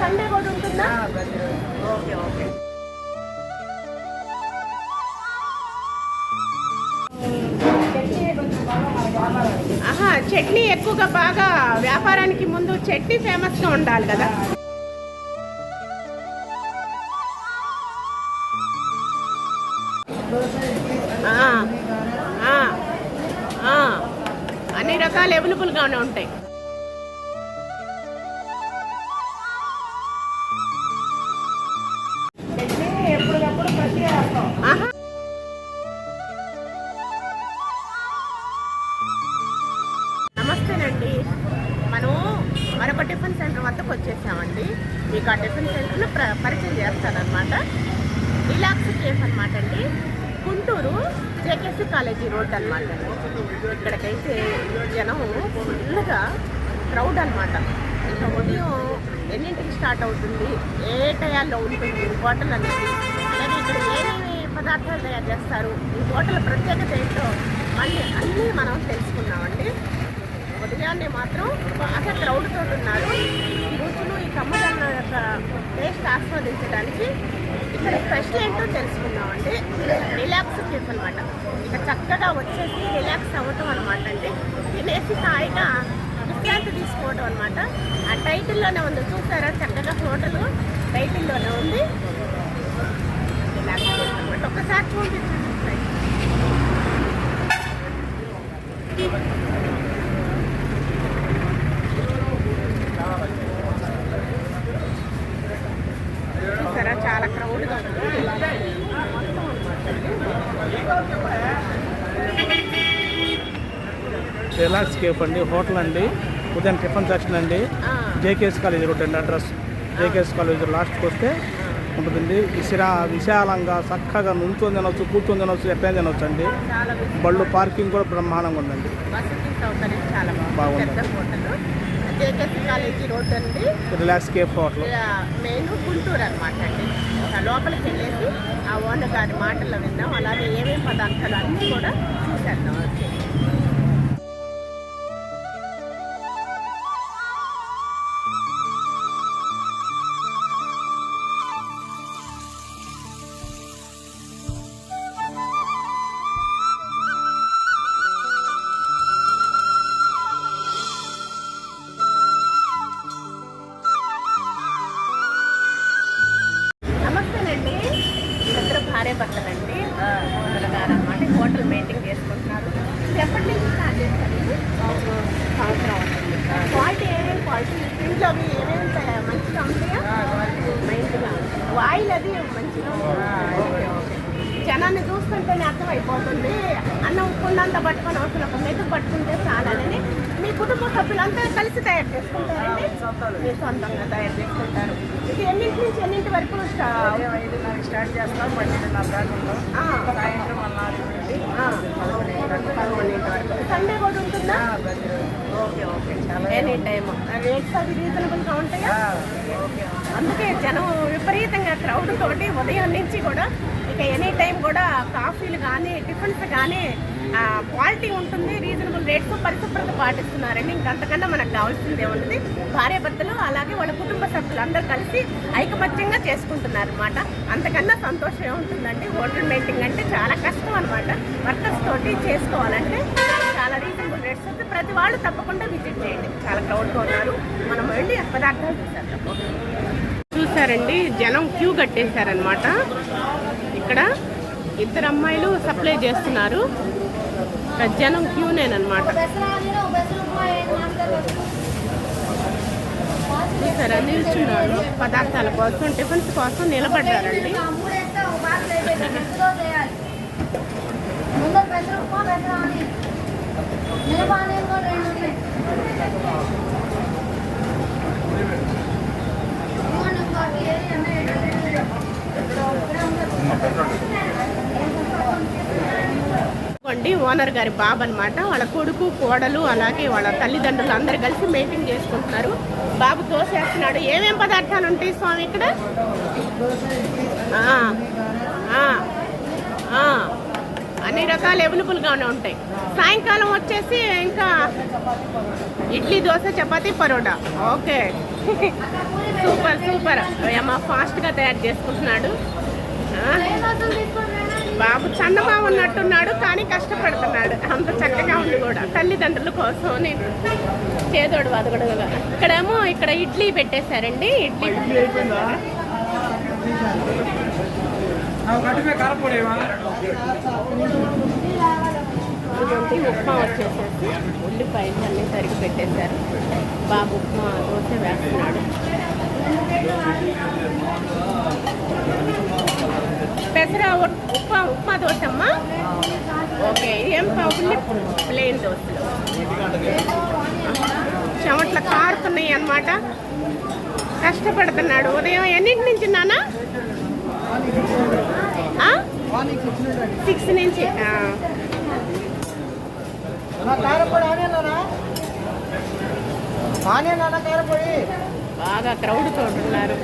Sunday కూడా ఉంటుందా? Okay okay. ఆహా చట్నీ ఎక్కువగా బాగా వ్యాపారానికి ముందు చట్నీ ఫేమస్గా ఉండాలి కదా. అన్ని రకాలు అవైలబుల్గానే ఉంటాయి. టిఫిన్ సెంటర్ వద్దకు వచ్చేసామండి. మీకు ఆ టిఫిన్ సెంటర్ను ప్ర పరిచయం చేస్తారనమాట రిలాక్స్ కేఫ్ అనమాట అండి. గుంటూరు జేకేసీ కాలేజీ రోడ్ అనమాట ఇక్కడికైతే జనం ఫుల్గా క్రౌడ్ అనమాట ఇంకా ఉదయం ఎన్నింటికి స్టార్ట్ అవుతుంది? ఏ టయాల్లో ఉంటుంది? హోటల్ అనేది? అలాగే ఇక్కడ ఏమేమి పదార్థాలు తయారు చేస్తారు? ఈ హోటల్ ప్రత్యేకత ఏంటో మళ్ళీ అన్నీ మనం తెలుసుకోవాలి ఉదయాన్నే మాత్రం బాగా క్రౌడ్ తోటి ఉన్నారు. ఈ రుచులు ఈ కమ్మదన్న యొక్క టేస్ట్ ఆస్వాదించడానికి ఇక్కడ స్పెషల్ ఏంటో తెలుసుకుందామండి రిలాక్స్ కేఫ్ అనమాట ఇక చక్కగా వచ్చేసి రిలాక్స్ అవ్వటం అనమాట అండి. తినేసి హాయిగా విశ్రాంతి తీసుకోవడం అనమాట ఆ టైటిల్లోనే ఉంది. చూసారా? చక్కగా హోటల్ టైటిల్లోనే ఉంది. రిలాక్స్ కేఫ్ అనమాట ఒకసారి చూపించండి చూసారా చాలా క్రౌడ్గా రిలాక్స్ కేఫ్ అండి హోటల్ అండి ఉదయం టిఫిన్ సెక్షన్ అండి. జేకేఎస్ కాలేజ్ రోడ్ అండి అడ్రస్. జేకేఎస్ కాలేజ్ లాస్ట్కి వస్తే ఉంటుందండి. విశా విశాలంగా చక్కగా నుంచొని తినవచ్చు కూర్చొని తినవచ్చు ఎట్లా తినవచ్చు అండి. బళ్ళు పార్కింగ్ కూడా బ్రహ్మాండంగా ఉందండి. బాగుంది. జేకేసీ కాలేజీ రోడ్ అండి. Relax cafe hotel main Guntur అనమాట అండి. లోపలికి వెళ్ళేసి ఆ ఓనర్ గారి మాటలు విన్నాం. అలాగే ఏమేమి పదార్థాలు అన్నీ కూడా చూసేద్దాం. Okay okay. Any time rates అవి రీజనబుల్గా ఉంటాయా? అందుకే జనం విపరీతంగా క్రౌడ్ తోటి ఉదయం నుంచి కూడా ఇక ఎనీ టైం కూడా కాఫీలు కానీ టిఫిన్స్ కానీ క్వాలిటీ ఉంటుంది రీజనబుల్ రేట్స్ పరిశుభ్రత పాటిస్తున్నారండి ఇంకంతకన్నా మనకు కావాల్సింది ఏముంది? భార్య భర్తలు అలాగే వాళ్ళ కుటుంబ సభ్యులు అందరూ కలిసి ఐకమత్యంగా చేసుకుంటున్నారు అనమాట అంతకన్నా సంతోషం ఏముంటుందండి? హోటల్ మెయింటింగ్ అంటే చాలా కష్టం అనమాట వర్కర్స్ తోటి చేసుకోవాలంటే చాలా రీజనబుల్ రేట్స్ అయితే ప్రతి వాళ్ళు తప్పకుండా విజిట్ చేయండి. చాలా క్రౌడ్గా ఉన్నారు. మనం వెళ్ళి పదార్థాలు చూసారు చూసారండి జనం క్యూ కట్టేశారనమాట ఇక్కడ ఇద్దరు అమ్మాయిలు సప్లై చేస్తున్నారు. జనం క్యూనేనమాట చూసారా నిల్చున్నారు. పదార్థాల కోసం టిఫిన్స్ కోసం నిలబడ్డారండి. ముందు అండి ఓనర్ గారి బాబు అనమాట వాళ్ళ కొడుకు కోడలు అలాగే వాళ్ళ తల్లిదండ్రులు అందరు కలిసి మీటింగ్ చేసుకుంటున్నారు. బాబు దోసేస్తున్నాడు ఏమేం పదార్థాలు ఉంటాయి స్వామి ఇక్కడ? ఆ. అన్ని రకాలు అవైలబుల్గానే ఉంటాయి. సాయంకాలం వచ్చేసి ఇంకా idli dosa chapati paratha. Okay. Super super. ఏమో ఫాస్ట్గా తయారు చేసుకుంటున్నాడు. బాబు చందమామ ఉన్నట్టున్నాడు కానీ కష్టపడుతున్నాడు. అంత చక్కగా ఉంది కూడా. తల్లిదండ్రుల కోసం నేను చేదోడు వదగడుగా. ఇక్కడేమో ఇక్కడ ఇడ్లీ పెట్టేశారండి. ఇడ్లీ ఇదేంటి ఉప్మా వచ్చేసేసి ఉల్లిపాయలు అన్నీ సరిగ్గా పెట్టేశారు. బాబు ఉప్మా దోశ వేస్తున్నాడు. పెసర ఉప్మా ఉప్మా దోశ అమ్మా ఓకే ఏం ఉల్లి ప్లెయిన్ దోశలు. చెమట్ల కారుతున్నాయి అన్నమాట. కష్టపడుతున్నాడు. ఉదయం ఎన్నింటి నుంచి నానా సిక్స్ నుంచి బాగా క్రౌడ్ తోడున్నారు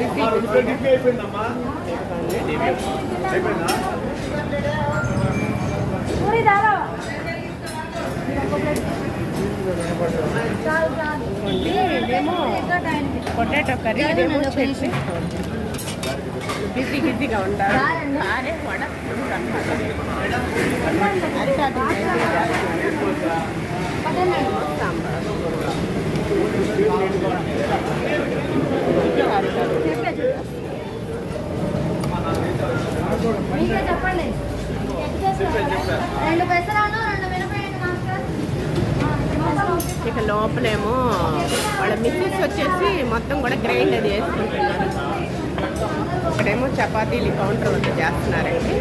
పొటాటో కర్రీ ఇదేమో చట్నీ. బిజీ బిజీగా ఉంటారు. అరిటాకు సాంబార్ మీకే చెప్పండి? రెండు రెండు ఇక లోపలేమో వాళ్ళ మిస్సెస్ వచ్చేసి మొత్తం కూడా గ్రైండ్ అది వేసుకుంటున్నారు ఇక్కడేమో చపాతీలు కౌంటర్ వద్ద చేస్తున్నారండి.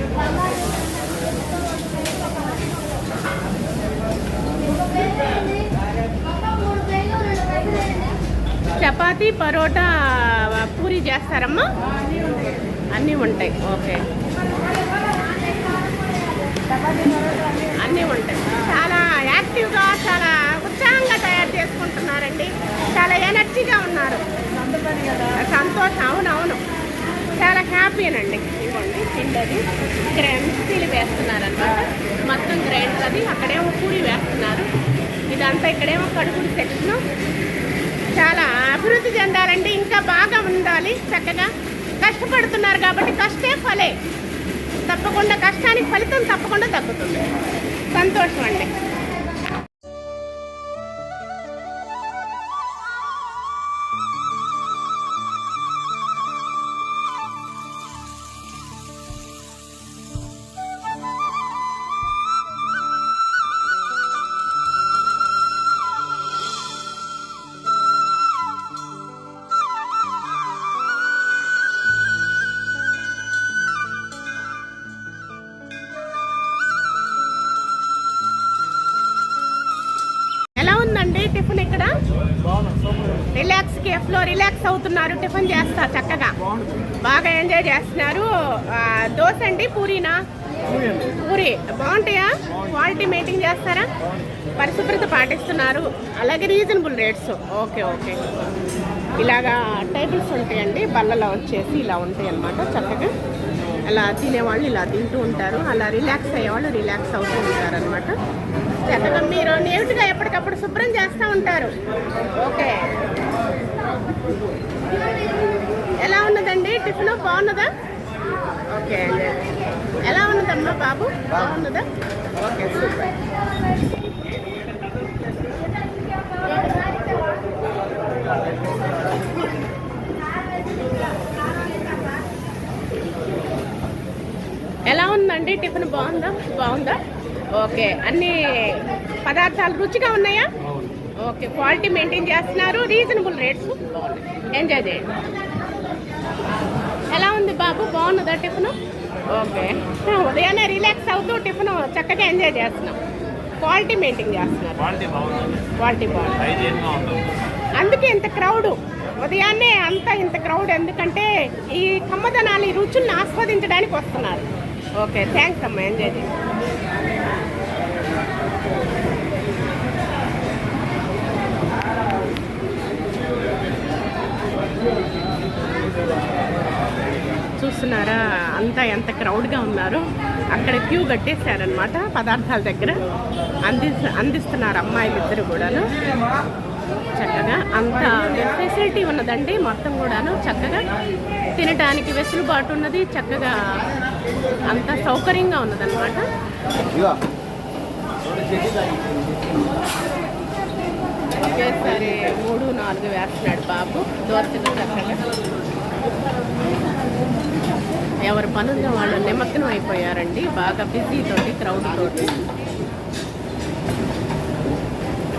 చపాతీ పరోటా పూరి చేస్తారమ్మా? అన్నీ ఉంటాయి. ఓకే. అన్నీ ఉంటాయి. చాలా యాక్టివ్గా చాలా ఉత్సాహంగా తయారు చేసుకుంటున్నారండి. చాలా ఎనర్జీగా ఉన్నారు. సంతోషం. అవునవును. చాలా హ్యాపీనండి. ఇవ్వండి పిండది. ఇక్కడ ఎంసీలు వేస్తున్నారనమాట మొత్తం గ్రైండర్ అది. అక్కడేమో పూరి వేస్తున్నారు. ఇదంతా ఇక్కడేమో కడుపుడు సెక్షన్ చాలా అభివృద్ధి చెందాలండి. ఇంకా బాగా ఉండాలి. చక్కగా కష్టపడుతున్నారు కాబట్టి కష్టే ఫలే. తప్పకుండా కష్టానికి ఫలితం తప్పకుండా తగ్గుతుంది సంతోషం అండి రిలాక్స్ కేఫ్లో రిలాక్స్ అవుతున్నారు టిఫిన్ చేస్తా చక్కగా. బాగా ఎంజాయ్ చేస్తున్నారు. దోశ అండి పూరీనా? పూరి. బాగుంటాయా? క్వాలిటీ మెయింటైన్ చేస్తారా? పరిశుభ్రత పాటిస్తున్నారు. అలాగే రీజనబుల్ రేట్స్ ఓకే ఓకే ఇలాగా టేబుల్స్ ఉంటాయండి బల్లలో వచ్చేసి ఇలా ఉంటాయి అన్నమాట చక్కగా. అలా తినేవాళ్ళు ఇలా తింటూ ఉంటారు. అలా రిలాక్స్ అయ్యేవాళ్ళు రిలాక్స్ అవుతూ ఉంటారు అనమాట చక్కగా మీరు నీట్గా ఎప్పటికప్పుడు శుభ్రం చేస్తూ ఉంటారు. ఓకే. ఎలా ఉన్నదండి? టిఫిన్ బాగున్నదా? ఓకే. అండి ఎలా ఉన్నదమ్మా బాబు? బాగున్నదా? Okay super. ఎలా ఉందండి? టిఫిన్ బాగుందా? బాగుందా? ఓకే. అన్ని పదార్థాలు రుచిగా ఉన్నాయా? ఓకే క్వాలిటీ మెయింటైన్ చేస్తున్నారు. Reasonable rates. ఎంజాయ్ చేయండి. ఎలా ఉంది బాబు? బాగున్నదా టిఫిన్? ఓకే. ఉదయాన్నే రిలాక్స్ అవుతూ టిఫిన్ చక్కగా ఎంజాయ్ చేస్తున్నాం. క్వాలిటీ మెయింటైన్ చేస్తున్నారు. క్వాలిటీ బాగుంది. అందుకే ఇంత క్రౌడ్. ఉదయాన్నే అంత ఇంత క్రౌడ్. ఎందుకంటే ఈ కమ్మదనాలు ఈ రుచుల్ని ఆస్వాదించడానికి వస్తున్నారు. ఓకే థ్యాంక్స్ అమ్మా. ఎంజాయ్ చేయండి. చూస్తున్నారా? అంతా ఎంత క్రౌడ్గా ఉన్నారు అక్కడ క్యూ కట్టేశారనమాట పదార్థాల దగ్గర. అంది అందిస్తున్నారు అమ్మాయిలు ఇద్దరు కూడాను. చక్కగా అంత ఫెసిలిటీ ఉన్నదండి మొత్తం కూడాను చక్కగా తినడానికి వెసులుబాటు ఉన్నది. చక్కగా అంత సౌకర్యంగా ఉన్నదన్నమాట. ఒకేసారి మూడు నాలుగు వేస్తున్నాడు బాబు. దోశలు చక్కగా. ఎవరి పనుల్లో వాళ్ళు నిమగ్నం అయిపోయారండి. బాగా బిజీ తోటి క్రౌడ్ తోటి.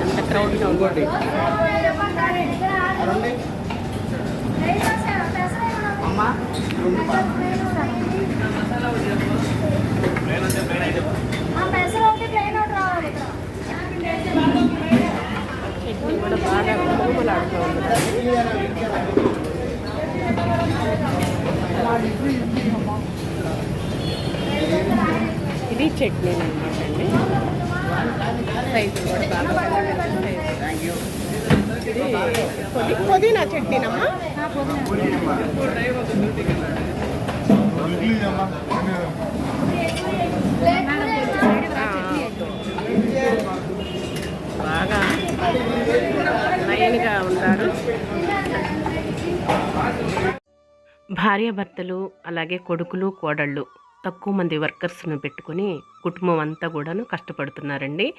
అంత ఇక్కడ చట్నీ కూడా బాగా గుమలాడుతూ ఉంది ఇది చట్నీ అనమాట అండి. సైజు ఇది పుదీనా చట్నీనమ్మా? బాగా లైన్గా ఉంటారు భార్యాభర్తలు అలాగే కొడుకులు కోడళ్ళు తక్కువ మంది వర్కర్స్ను పెట్టుకుని కుటుంబం అంతా కూడాను కష్టపడుతున్నారండి.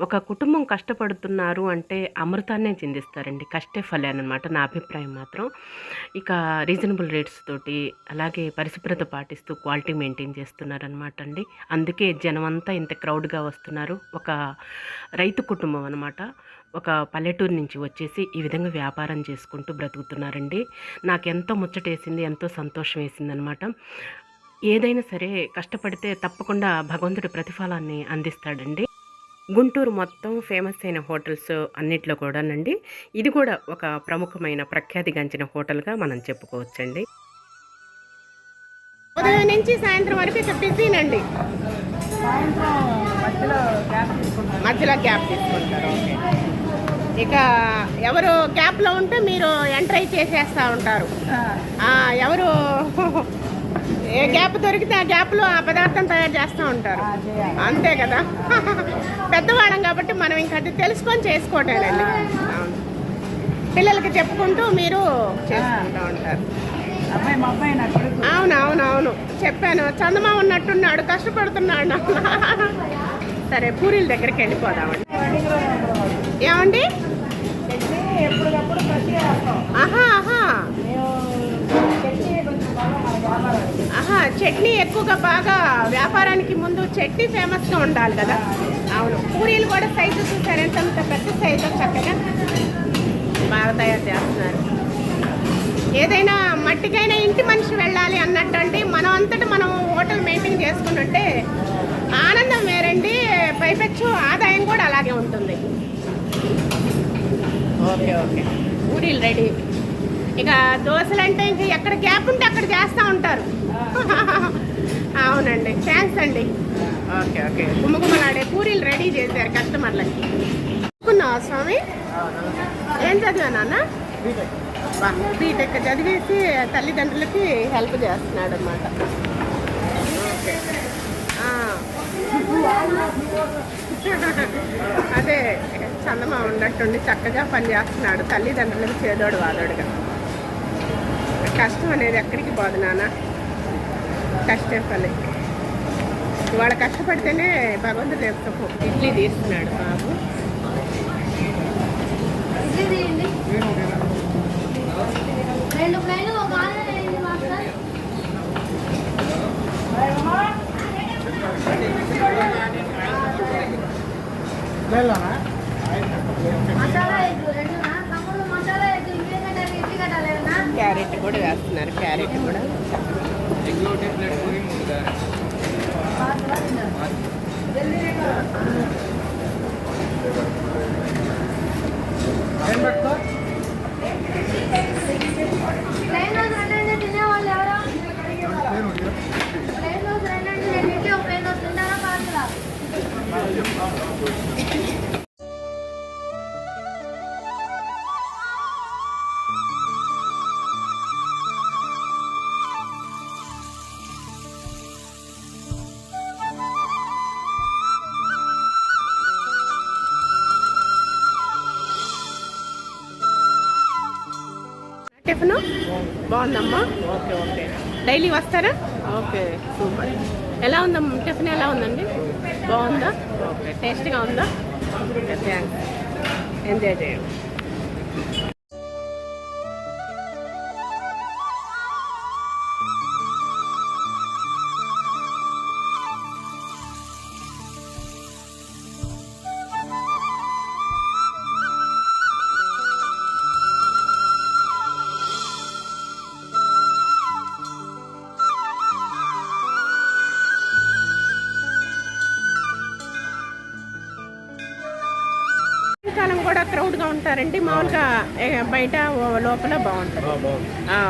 ఒక కుటుంబం కష్టపడుతున్నారు అంటే అమృతాన్నే చిందిస్తారండి. కష్టే ఫలేనమాట నా అభిప్రాయం మాత్రం. ఇక రీజనబుల్ రేట్స్ తోటి అలాగే పరిశుభ్రత పాటిస్తూ క్వాలిటీ మెయింటైన్ చేస్తున్నారనమాట అండి. అందుకే జనం అంతా ఇంత క్రౌడ్గా వస్తున్నారు. ఒక రైతు కుటుంబం అనమాట ఒక పల్లెటూరు నుంచి వచ్చేసి ఈ విధంగా వ్యాపారం చేసుకుంటూ బ్రతుకుతున్నారండి. నాకు ఎంతో ముచ్చటేసింది ఎంతో సంతోషం వేసింది అనమాట ఏదైనా సరే కష్టపడితే తప్పకుండా భగవంతుడి ప్రతిఫలాన్ని అందిస్తాడండి. గుంటూరు మొత్తం ఫేమస్ అయిన హోటల్స్ అన్నిట్లో కూడానండి. ఇది కూడా ఒక ప్రముఖమైన ప్రఖ్యాతిగాంచిన హోటల్గా మనం చెప్పుకోవచ్చండి. ఉదయం నుంచి సాయంత్రం వరకు ఇక బిజీనండి మధ్యలో గ్యాప్ తీసుకుంటారు. ఓకే. ఇక ఎవరు గ్యాప్లో ఉంటే మీరు ఎంట్రై చేసేస్తూ ఉంటారు. ఆ, ఎవరు ఏ గ్యాప్ దొరికితే ఆ గ్యాప్లో ఆ పదార్థం తయారు చేస్తూ ఉంటారు. అంతే కదా? పెద్దవాళ్ళం కాబట్టి మనం ఇంకా అది తెలుసుకొని చేసుకోవటమేనండి. అవును. పిల్లలకి చెప్పుకుంటూ మీరు చేసుకుంటూ ఉంటారు. అవును అవును అవును. చెప్పాను చందమా ఉన్నట్టున్నాడు కష్టపడుతున్నాడు సరే పూరీల దగ్గరికి వెళ్ళిపోదామండి. ఏమండి? చట్నీ ఎక్కువగా బాగా వ్యాపారానికి ముందు చట్నీ ఫేమస్గా ఉండాలి కదా? అవును. పూరీలు కూడా సైజు చూసారు. ఎంత అంత పెద్ద సైజు చక్కగా బాగా తయారు చేస్తున్నారు. ఏదైనా మట్టికైనా ఇంటి మనిషి వెళ్ళాలి అన్నట్టు అంటే మనం అంతటా మనం హోటల్ మెయింటైన్ చేసుకుంటుంటే ఆనందం వేరండి. పైపెచ్చు ఆదాయం కూడా అలాగే ఉంటుంది. Okay okay. పూరీలు రెడీ. ఇక దోశలు అంటే ఇంక ఎక్కడ గ్యాప్ ఉంటే అక్కడ చేస్తూ ఉంటారు. అవునండి. థ్యాంక్స్ అండి. Okay okay. గుమ్మగుమ్మలాడే పూరీలు రెడీ చేశారు కస్టమర్లకి. అనుకున్నావా స్వామి? ఏం చదివా నాన్న? బీటెక్ చదివేసి తల్లిదండ్రులకి హెల్ప్ చేస్తున్నాడు అనమాట ఓకే చందమా ఉన్నట్టుండి చక్కగా పని చేస్తున్నాడు తల్లిదండ్రులకు చేదోడు వాదోడుగా. కష్టం అనేది ఎక్కడికి పోదు నాన్న. కష్టే పని. ఇవాళ కష్టపడితేనే భగవంతుడు సుఖం. ఇడ్లీ తీస్తున్నాడు బాబు. ఇడ్లీ క్యారెట్ కూడా వేస్తున్నారు క్యారెట్ కూడా. బాగుందమ్మా? Okay okay. డైలీ వస్తారా? Okay super. ఎలా ఉందమ్మా? టిఫిన్ ఎలా ఉందండి? బాగుందా? ఓకే. టేస్ట్గా ఉందా? థ్యాంక్స్ ఎంజాయ్ చేయండి. క్రౌడ్గా ఉంటారండి మామూలుగా బయట లోపల బాగుంటుంది.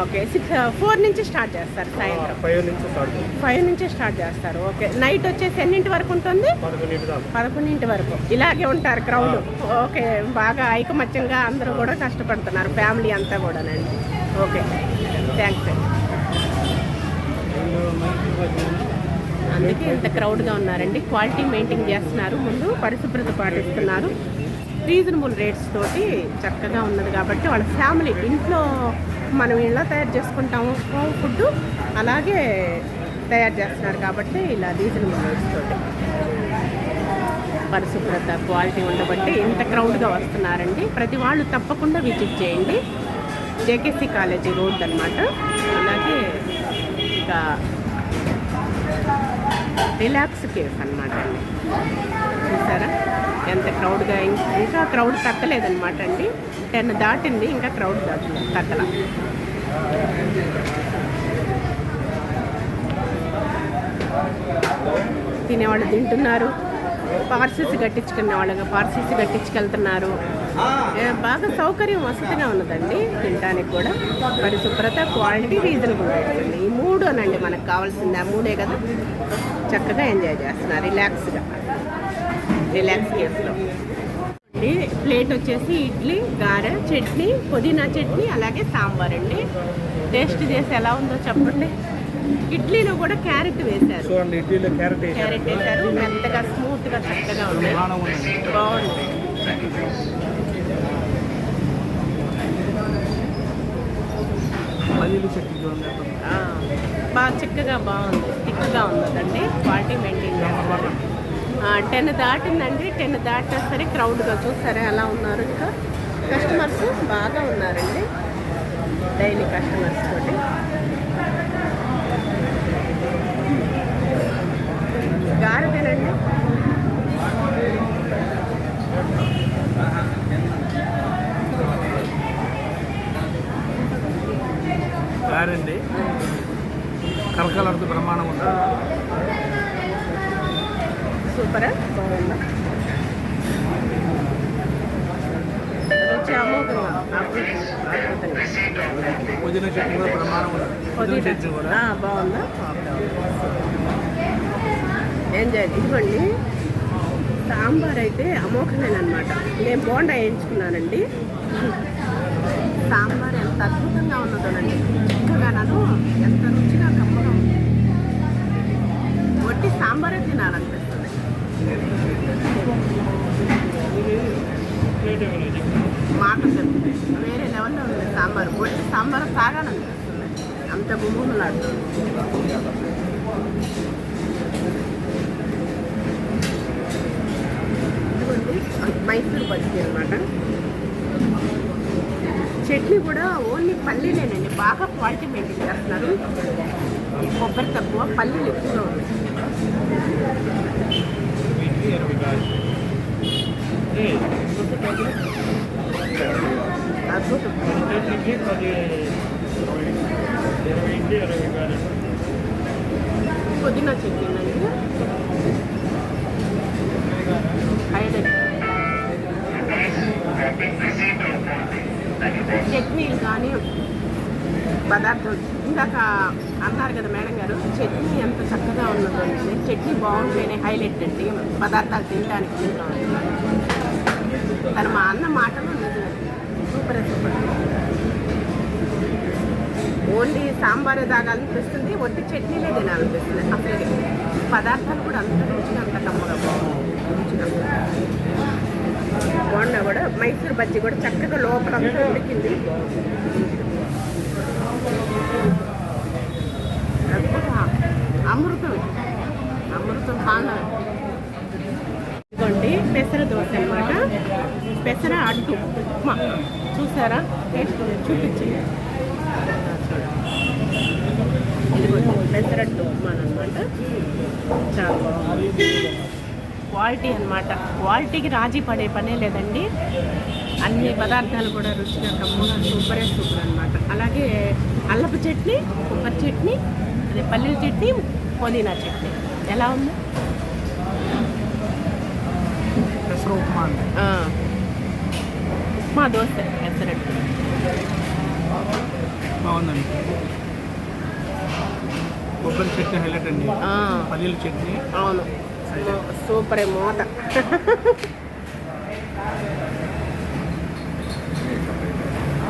ఓకే. సిక్స్ ఫోర్ నుంచి స్టార్ట్ చేస్తారు సాయంత్రం. ఫైవ్ నుంచి స్టార్ట్ ఫైవ్ నుంచి స్టార్ట్ చేస్తారు ఓకే. నైట్ వచ్చేసి ఎన్నింటి వరకు ఉంటుంది? పదకొండింటి దాకా. పదకొండింటి వరకు. ఇలాగే ఉంటారు క్రౌడ్. ఓకే. బాగా ఐకమత్యంగా అందరూ కూడా కష్టపడుతున్నారు ఫ్యామిలీ అంతా కూడానండి. ఓకే. థ్యాంక్స్ అండి. అందుకే ఇంత క్రౌడ్గా ఉన్నారండి. క్వాలిటీ మెయింటైన్ చేస్తున్నారు ముందు పరిశుభ్రత పాటిస్తున్నారు. రీజనబుల్ రేట్స్ తోటి చక్కగా ఉన్నది కాబట్టి వాళ్ళ ఫ్యామిలీ ఇంట్లో మనం ఇలా తయారు చేసుకుంటాము ఫుడ్ అలాగే తయారు చేస్తున్నారు కాబట్టి ఇలా రీజనబుల్ రేట్స్ తోటి. పరిశుభ్రత క్వాలిటీ ఉండబట్టి ఇంత క్రౌడ్గా వస్తున్నారండి. ప్రతి వాళ్ళు తప్పకుండా విజిట్ చేయండి. జేకేసీ కాలేజీ రోడ్ అనమాట అలాగే ఇంకా రిలాక్స్ కేఫ్ అనమాట అండి. చూసారా? ఎంత క్రౌడ్గా ఇంకా క్రౌడ్ తగ్గలేదన్నమాట అండి. టెన్ దాటింది ఇంకా క్రౌడ్ దాటలేదు తగ్గల. తినేవాళ్ళు తింటున్నారు. పార్సిల్స్ కట్టించుకునే వాళ్ళగా పార్సిల్స్ కట్టించుకెళ్తున్నారు. బాగా సౌకర్యం వసతిగా ఉన్నదండి తినడానికి కూడా. పరిశుభ్రత క్వాలిటీ రీజనబుల్ ఉంటుంది అండి ఈ మూడు అనండి మనకు కావాల్సింది ఆ మూడే కదా. చక్కగా ఎంజాయ్ చేస్తున్నారు రిలాక్స్గా. రిలాక్స్ కేసులో. ప్లేట్ వచ్చేసి ఇడ్లీ గారె చట్నీ పుదీనా చట్నీ అలాగే సాంబార్ అండి. టేస్ట్ చేసి ఎలా ఉందో చెప్పండి. ఇడ్లీలో కూడా క్యారెట్ వేశారు. చూడండి ఇడ్లీలో క్యారెట్ క్యారెట్ వేశారు. మెత్తగా స్మూత్గా చక్కగా ఉంది. ఉందండి బాగుంది. బాగా చిక్కగా బాగుంది. థిక్గా ఉన్నదండి. క్వాలిటీ మెయింటైన్ చేస్తున్నారు టెన్ దాటిందండి. టెన్ దాటినా సరే క్రౌడ్గా చూసారే ఎలా ఉన్నారు ఇంకా? కస్టమర్స్ బాగా ఉన్నారండి. డైలీ కస్టమర్స్ తోటి. గారెదేనండి గారండి. కలకలంత బ్రహ్మాండం ఉంటుంది సూపరా? బాగుందా? రుచి అమోఘంగా బాగుందా? ఇదిగోండి. సాంబార్ అయితే అమోఘమేనమాట నేను బోండా వేయించుకున్నానండి. సాంబార్ ఎంత అద్భుతంగా ఉన్నదోనండి చక్కగా నన్ను ఎంత రుచిగా కమ్మగా ఉంది. వట్టి సాంబారే తినాలనిపిస్తుంది. మాట చెప్తుంది వేరే లెవెల్లో ఉంది. సాంబార్. పొట్టి సాంబార్ తాగాలనిపిస్తుంది అంత గుమ్ములాడుతుంది ఇదిగోండి. మైసూర్ బజ్జీ అనమాట చట్నీ కూడా ఓన్లీ పల్లీలేనండి. బాగా క్వాలిటీ మెయింటైన్ చేస్తున్నారు. కొబ్బరి తక్కువ పల్లీలు ఎక్కువ హైలైట్ అండి. పదార్థాలు తినడానికి తింటాం. తను మా అన్న మాటలు సూపర్ సూపర్. ఓన్లీ సాంబారే తాగాలనిపిస్తుంది ఒట్టి చట్నీలే తినాలనిపిస్తుంది అసలు పదార్థాలు కూడా అంత రుచిగా అంత కమ్మగా రుచిగా. బోండా కూడా మైసూర్ బజ్జీ కూడా చక్కగా లోపల ఉడికింది. అమృతం. ఇదిగోండి పెసర దోశ అనమాట పెసర అడ్డు ఉప్మా. చూసారా? టేస్ట్ చూపించి ఇదిగోండి అడ్డు ఉప్మా అనమాట చాలా బాగుంది. క్వాలిటీ అనమాట క్వాలిటీకి రాజీ పడే పనే లేదండి. అన్ని పదార్థాలు కూడా రుచిగా కమ్మగా సూపరే సూపర్ అనమాట అలాగే అల్లపు చట్నీ కొబ్బరి చట్నీ అదే పల్లీల చట్నీ పుదీనా చట్నీ. ఎలా ఉంది? పెసర ఉప్మా. ఉప్మా దోశ పెసరట్టు బాగుందండి. కొబ్బరి చట్నీ హైలైట్ అండి. పల్లీల చట్నీ. అవును. సూపరే మూత.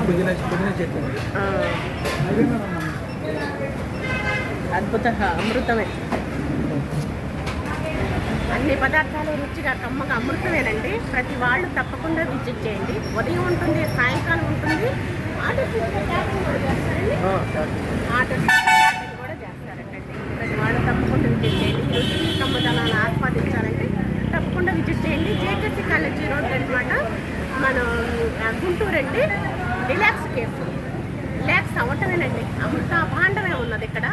పుదీనా పుదీనా చట్నీ. అద్భుత అమృతమే. అన్ని పదార్థాలు రుచిగా కమ్మగా అమృతమేనండి. ప్రతి వాళ్ళు తప్పకుండా విజిట్ చేయండి. ఉదయం ఉంటుంది సాయంకాలం ఉంటుంది. ఆర్డర్ కూడా చేస్తారండి. ఆర్డర్ క్యాటరింగ్ కూడా చేస్తారండి ప్రతి వాళ్ళు తప్పకుండా విజిట్ చేయండి. కమ్మదనాన్ని ఆస్వాదించాలంటే తప్పకుండా విజిట్ చేయండి. జేకేసీ కాలేజీ రోడ్ అనమాట మనం గుంటూరు అండి. Relax cafe. రిలాక్స్ అవ్వటమేనండి. అమృత భాండమే ఉన్నది ఇక్కడ.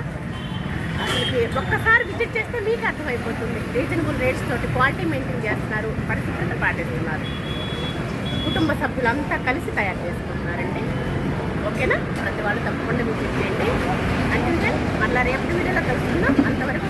అసలుకి ఒక్కసారి విజిట్ చేస్తే మీకు అర్థమైపోతుంది. రీజనబుల్ రేట్స్ తోటి క్వాలిటీ మెయింటైన్ చేస్తున్నారు పరిశుభ్రత పాటిస్తున్నారు. కుటుంబ సభ్యులంతా కలిసి తయారు చేసుకుంటున్నారండి. ఓకేనా? ప్రతి వాళ్ళు తప్పకుండా విజిట్ చేయండి. అంటే మళ్ళీ రేపటి వీడియోలో కలుసుకుందాం. అంతవరకు